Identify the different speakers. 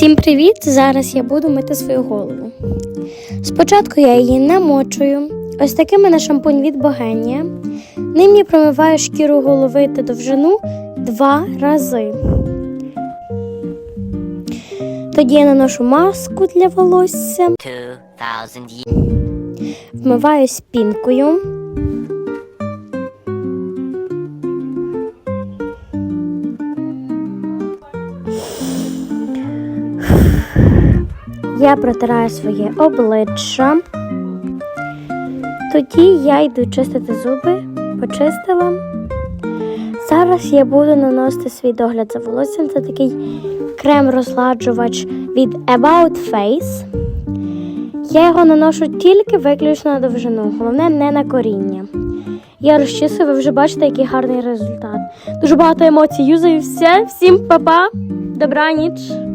Speaker 1: Всім привіт! Зараз я буду мити свою голову. Спочатку я її намочую. Ось таким мене шампунь від Богенія. Ним я промиваю шкіру голови та довжину два рази. Тоді я наношу маску для волосся, вмиваю спінкою. Я протираю своє обличчя. Тоді я йду чистити зуби, почистила. Зараз я буду наносити свій догляд за волоссям. Це такий крем-розгладжувач від About Face. Я його наношу тільки виключно на довжину, головне не на коріння. Я розчісую, ви вже бачите, який гарний результат. Дуже багато емоцій юзаю. Все, всім па-па, добра ніч.